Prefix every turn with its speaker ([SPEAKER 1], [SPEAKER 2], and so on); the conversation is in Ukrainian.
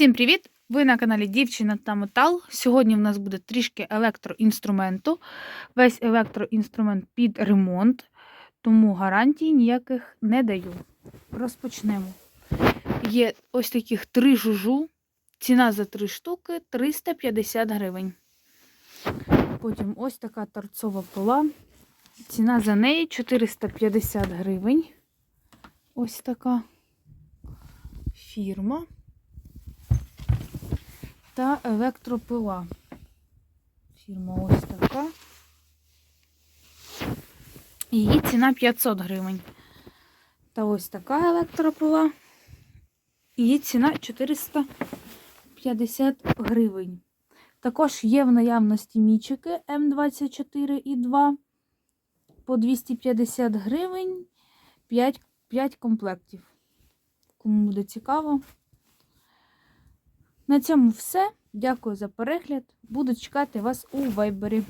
[SPEAKER 1] Всім привіт! Ви на каналі Дівчина та Метал. Сьогодні в нас буде трішки електроінструменту. Весь електроінструмент під ремонт, тому гарантій ніяких не даю. Розпочнемо. Є ось таких три жужу. Ціна за три штуки 350 гривень. Потім ось така торцова пила. Ціна за неї 450 гривень. Ось така фірма та електропила. Фірма ось така. Її ціна 500 гривень. Та ось така електропила. Її ціна 450 гривень. Також є в наявності мічики М24 і 2 по 250 гривень 5, 5 комплектів. Кому буде цікаво. На цьому все. Дякую за перегляд. Буду чекати вас у вайбері.